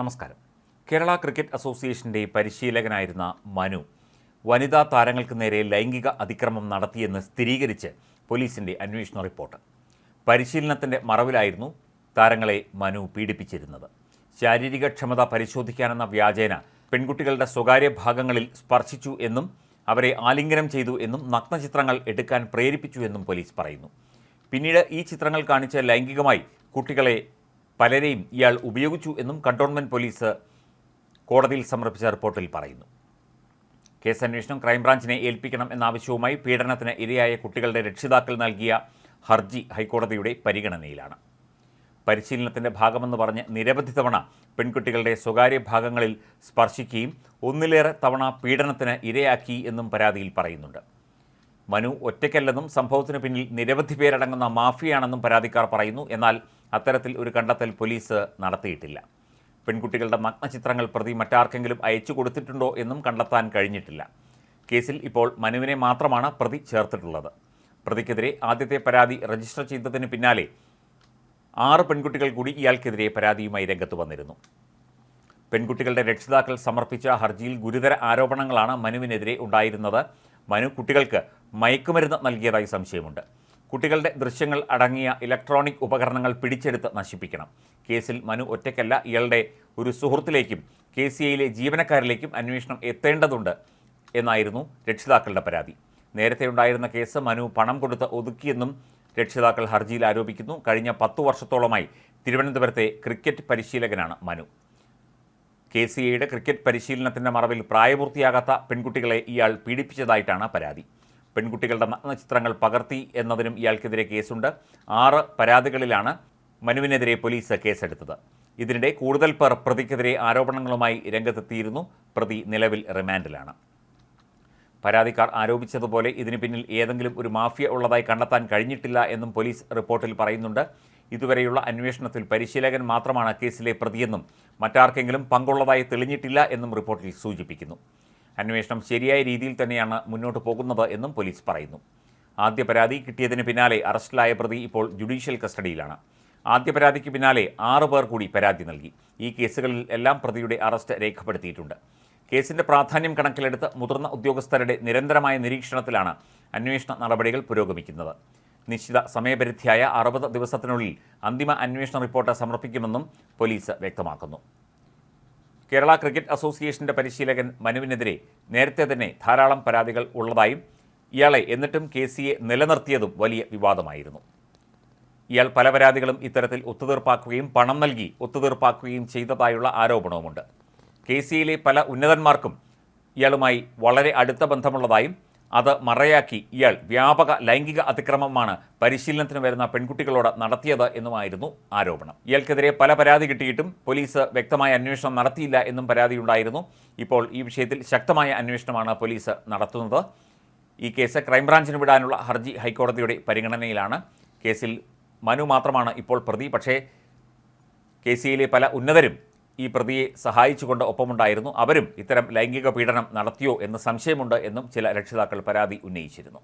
നമസ്കാരം. കേരള ക്രിക്കറ്റ് അസോസിയേഷന്റെ പരിശീലകനായിരുന്ന മനു വനിതാ താരങ്ങൾക്ക് നേരെ ലൈംഗിക അതിക്രമം നടത്തിയെന്ന് സ്ഥിരീകരിച്ച് പോലീസിന്റെ അന്വേഷണ റിപ്പോർട്ട്. പരിശീലനത്തിന്റെ മറവിലായിരുന്നു താരങ്ങളെ മനു പീഡിപ്പിച്ചിരുന്നത്. ശാരീരിക ക്ഷമത പരിശോധിക്കാനെന്ന വ്യാജേന പെൺകുട്ടികളുടെ സ്വകാര്യ ഭാഗങ്ങളിൽ സ്പർശിച്ചു എന്നും അവരെ ആലിംഗനം ചെയ്തു എന്നും നഗ്നചിത്രങ്ങൾ എടുക്കാൻ പ്രേരിപ്പിച്ചു എന്നും പോലീസ് പറയുന്നു. പിന്നീട് ഈ ചിത്രങ്ങൾ കാണിച്ച് ലൈംഗികമായി കുട്ടികളെ പലരെയും ഇയാൾ ഉപയോഗിച്ചു എന്നും കണ്ടോൺമെന്റ് പോലീസ് കോടതിയിൽ സമർപ്പിച്ച റിപ്പോർട്ടിൽ പറയുന്നു. കേസ് അന്വേഷണം ക്രൈംബ്രാഞ്ചിനെ ഏൽപ്പിക്കണം എന്ന ആവശ്യവുമായി പീഡനത്തിന് ഇരയായ കുട്ടികളുടെ രക്ഷിതാക്കൾ നൽകിയ ഹർജി ഹൈക്കോടതിയുടെ പരിഗണനയിലാണ്. പരിശീലനത്തിന്റെ ഭാഗമെന്ന് പറഞ്ഞ് നിരവധി തവണ പെൺകുട്ടികളുടെ സ്വകാര്യ ഭാഗങ്ങളിൽ സ്പർശിക്കുകയും ഒന്നിലേറെ തവണ പീഡനത്തിന് ഇരയാക്കി എന്നും പരാതിയിൽ പറയുന്നുണ്ട്. മനു ഒറ്റയ്ക്കല്ലെന്നും സംഭവത്തിന് പിന്നിൽ നിരവധി പേരടങ്ങുന്ന മാഫിയാണെന്നും പരാതിക്കാർ പറയുന്നു. എന്നാൽ അത്തരത്തിൽ ഒരു കണ്ടെത്തൽ പോലീസ് നടത്തിയിട്ടില്ല. പെൺകുട്ടികളുടെ നഗ്നചിത്രങ്ങൾ പ്രതി മറ്റാർക്കെങ്കിലും അയച്ചു കൊടുത്തിട്ടുണ്ടോ എന്നും കണ്ടെത്താൻ കഴിഞ്ഞിട്ടില്ല. കേസിൽ ഇപ്പോൾ മനുവിനെ മാത്രമാണ് പ്രതി ചേർത്തിട്ടുള്ളത്. പ്രതിക്കെതിരെ ആദ്യത്തെ പരാതി രജിസ്റ്റർ ചെയ്തതിന് പിന്നാലെ ആറ് പെൺകുട്ടികൾ കൂടി ഇയാൾക്കെതിരെ പരാതിയുമായി രംഗത്ത് വന്നിരുന്നു. പെൺകുട്ടികളുടെ രക്ഷിതാക്കൾ സമർപ്പിച്ച ഹർജിയിൽ ഗുരുതര ആരോപണങ്ങളാണ് മനുവിനെതിരെ ഉണ്ടായിരുന്നത്. മനു കുട്ടികൾക്ക് മയക്കുമരുന്ന് നൽകിയതായി സംശയമുണ്ട്. കുട്ടികളുടെ ദൃശ്യങ്ങൾ അടങ്ങിയ ഇലക്ട്രോണിക് ഉപകരണങ്ങൾ പിടിച്ചെടുത്ത് നശിപ്പിക്കണം. കേസിൽ മനു ഒറ്റയ്ക്കല്ല ഇയാളുടെ ഒരു സുഹൃത്തിലേക്കും കെ സി ഐയിലെ ജീവനക്കാരിലേക്കും അന്വേഷണം എത്തേണ്ടതുണ്ട് എന്നായിരുന്നു രക്ഷിതാക്കളുടെ പരാതി. നേരത്തെ ഉണ്ടായിരുന്ന കേസ് മനു പണം കൊടുത്ത് ഒതുക്കിയെന്നും രക്ഷിതാക്കൾ ഹർജിയിൽ ആരോപിക്കുന്നു. കഴിഞ്ഞ പത്തു വർഷത്തോളമായി തിരുവനന്തപുരത്തെ ക്രിക്കറ്റ് പരിശീലകനാണ് മനു. കെ സി ഐയുടെ ക്രിക്കറ്റ് പരിശീലനത്തിന്റെ മറവിൽ പ്രായപൂർത്തിയാകാത്ത പെൺകുട്ടികളെ ഇയാൾ പീഡിപ്പിച്ചതായിട്ടാണ് പരാതി. പെൺകുട്ടികളുടെ നഗ്ന ചിത്രങ്ങൾ പകർത്തി എന്നതിനും ഇയാൾക്കെതിരെ കേസുണ്ട്. ആറ് പരാതികളിലാണ് മനുവിനെതിരെ പോലീസ് കേസെടുത്തത്. ഇതിനിടെ കൂടുതൽ പേർ പ്രതിക്കെതിരെ ആരോപണങ്ങളുമായി രംഗത്തെത്തിയിരുന്നു. പ്രതി നിലവിൽ റിമാൻഡിലാണ്. പരാതിക്കാർ ആരോപിച്ചതുപോലെ ഇതിനു പിന്നിൽ ഏതെങ്കിലും ഒരു മാഫിയ ഉള്ളതായി കണ്ടെത്താൻ കഴിഞ്ഞിട്ടില്ല എന്നും പോലീസ് റിപ്പോർട്ടിൽ പറയുന്നുണ്ട്. ഇതുവരെയുള്ള അന്വേഷണത്തിൽ പരിശീലകൻ മാത്രമാണ് കേസിലെ പ്രതിയെന്നും മറ്റാർക്കെങ്കിലും പങ്കുള്ളതായി തെളിഞ്ഞിട്ടില്ല എന്നും റിപ്പോർട്ടിൽ സൂചിപ്പിക്കുന്നു. അന്വേഷണം ശരിയായ രീതിയിൽ തന്നെയാണ് മുന്നോട്ട് പോകുന്നത് എന്നും പോലീസ് പറയുന്നു. ആദ്യ പരാതി കിട്ടിയതിന് പിന്നാലെ അറസ്റ്റിലായ പ്രതി ഇപ്പോൾ ജുഡീഷ്യൽ കസ്റ്റഡിയിലാണ്. ആദ്യ പരാതിക്ക് പിന്നാലെ ആറ് പേർ കൂടി പരാതി നൽകി. ഈ കേസുകളിൽ എല്ലാം പ്രതിയുടെ അറസ്റ്റ് രേഖപ്പെടുത്തിയിട്ടുണ്ട്. കേസിന്റെ പ്രാധാന്യം കണക്കിലെടുത്ത് മുതിർന്ന ഉദ്യോഗസ്ഥരുടെ നിരന്തരമായ നിരീക്ഷണത്തിലാണ് അന്വേഷണ നടപടികൾ പുരോഗമിക്കുന്നത്. നിശ്ചിത സമയപരിധിയായ അറുപത് ദിവസത്തിനുള്ളിൽ അന്തിമ അന്വേഷണ റിപ്പോർട്ട് സമർപ്പിക്കുമെന്നും പോലീസ് വ്യക്തമാക്കുന്നു. കേരള ക്രിക്കറ്റ് അസോസിയേഷന്റെ പരിശീലകൻ മനുവിനെതിരെ നേരത്തെ തന്നെ ധാരാളം പരാതികൾ ഉള്ളതായും ഇയാളെ എന്നിട്ടും കെ സിയെ നിലനിർത്തിയതും വലിയ വിവാദമായിരുന്നു. ഇയാൾ പല പരാതികളും ഇത്തരത്തിൽ ഒത്തുതീർപ്പാക്കുകയും പണം നൽകി ഒത്തുതീർപ്പാക്കുകയും ചെയ്തതായുള്ള ആരോപണവുമുണ്ട്. കെ സിയിലെ പല ഉന്നതന്മാർക്കും ഇയാളുമായി വളരെ അടുത്ത ബന്ധമുള്ളതായും അത് മറയാക്കി. ഇയാൾ വ്യാപക ലൈംഗിക അതിക്രമമാണ് പരിശീലനത്തിന് വരുന്ന പെൺകുട്ടികളോട് നടത്തിയത് എന്നുമായിരുന്നു ആരോപണം. ഇയാൾക്കെതിരെ പല പരാതി കിട്ടിയിട്ടും പോലീസ് വ്യക്തമായ അന്വേഷണം നടത്തിയില്ല എന്നും പരാതിയുണ്ടായിരുന്നു ഇപ്പോൾ ഈ വിഷയത്തിൽ ശക്തമായ അന്വേഷണമാണ് പോലീസ് നടത്തുന്നത്. ഈ കേസ് ക്രൈംബ്രാഞ്ചിന് വിടാനുള്ള ഹർജി ഹൈക്കോടതിയുടെ പരിഗണനയിലാണ്. കേസിൽ മനു മാത്രമാണ് ഇപ്പോൾ പ്രതി. പക്ഷേ കെ സിയിലെ പല ഉന്നതരും ഈ പ്രതിയെ സഹായിച്ചുകൊണ്ട് ഒപ്പമുണ്ടായിരുന്നു. അവരും ഇത്തരം ലൈംഗിക പീഡനം നടത്തിയോ എന്ന് സംശയമുണ്ട് എന്നും ചില രക്ഷിതാക്കൾ പരാതി ഉന്നയിച്ചിരുന്നു.